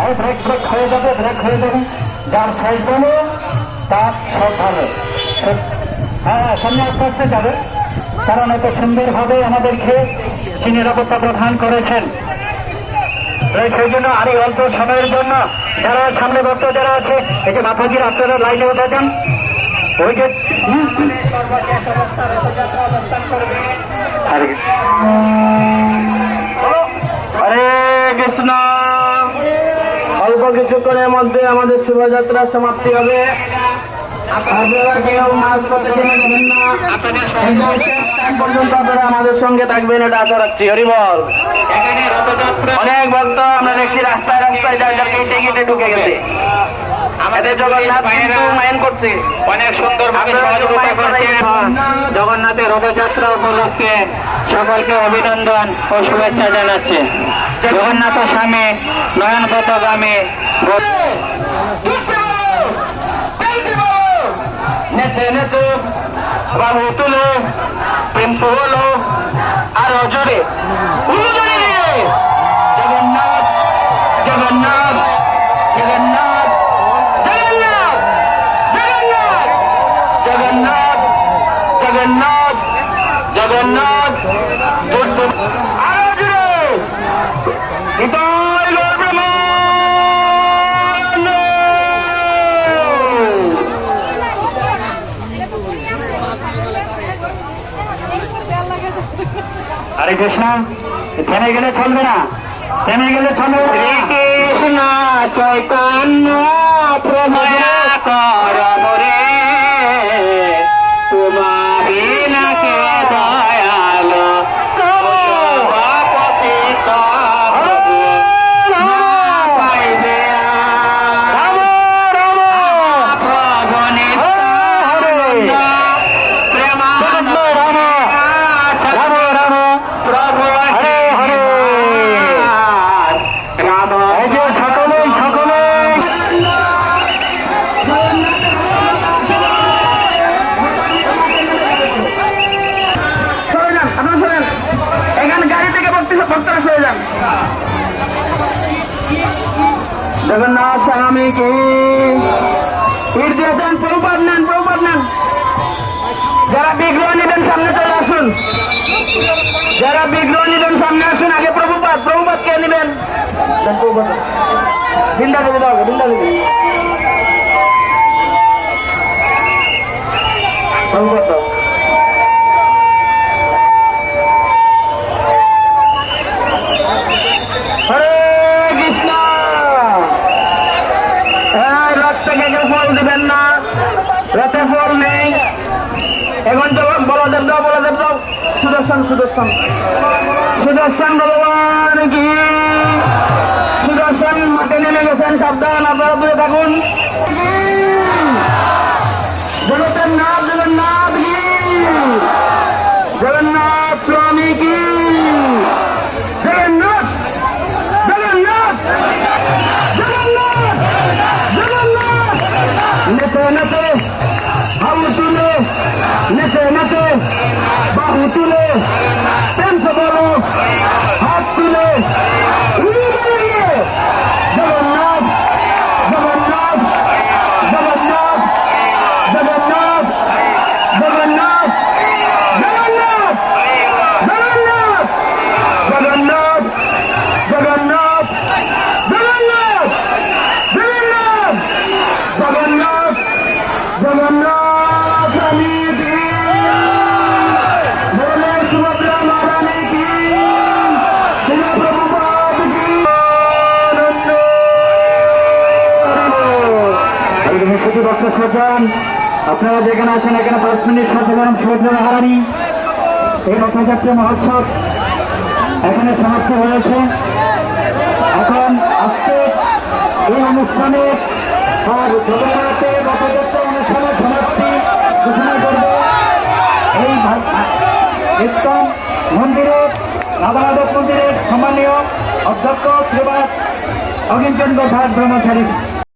আরে break break হয়ে যাবে ব্রেক হয়ে যাবে। যার সাইজ ভালো তার সব ভালো। হ্যাঁ সামনে আস্তে আস্তে যাবে। কারণ এত সুন্দরভাবে আমাদেরকে নিরাপত্তা প্রদান করেছেন। তাই সেই জন্য আর এই অল্প সময়ের জন্য যারা সামনে ভক্ত যারা আছে এই যে মাতাজির আপনারা লাইনে উঠে যান। ওই যে হুম, মধ্যে আমাদের শোভাযাত্রা সমাপ্তি হবে। পর্যন্ত আমাদের সঙ্গে থাকবেন, এটা আশা রাখছি। হরিবল। অনেক ভক্ত আমরা দেখছি, রাস্তায় রাস্তায় কেটে কেটে ঢুকে গেছে। আমাদের জগন্নাথ মাইন করছে। অনেক সুন্দর ভাবে সহযোগিতা জগন্নাথের রথযাত্রা উপলক্ষে সকলকে অভিনন্দন ও শুভেচ্ছা জানাচ্ছে। জগন্নাথ স্বামী নয়ন পথগামী নেচে নেচে বাবু তুলো প্রেম হলো আরও জোরে। জগন্নাথ জগন্নাথ জগন্নাথ। হরে কৃষ্ণ থেমে গেলে চলবে না। থেমে গেলে চলবে কৃষ্ণ চৈতন্য স্বামী কি? পীর দিয়েছেন প্রভুপাত নেন প্রভুপাত যারা বিগ্রহ নেবেন, সামনে চলে আসুন। যারা বিগ্রহ নেবেন, সামনে আসুন ঢিলটা দেবে, দাও ঢিলটা দেবে। হ্যাঁ, রাতে ফল নেই। এখন চলো বলদেব দাও সুদর্শন সুদর্শন। সুদর্শন ভগবান কি? আছেন সাবধান আপনারা দূরে থাকুন। সুখী সজ্জন আপনারা যেখানে আছেন এখানে পাঁচ মিনিট সচেতন সুভদ্রা মহারানী এই রথযাত্রা মহোৎসব এখানে সমাপ্ত হয়েছে। এখন আজকে এই অনুষ্ঠানে আর জগন্নাথের রথযাত্রা অনুষ্ঠানের সমাপ্তি ঘোষণা মন্দিরের রাধামাধব মন্দিরের সম্মানীয় অধ্যক্ষ শ্রীবাস অগিঞ্চন্দ্র ভাট ব্রহ্মচারী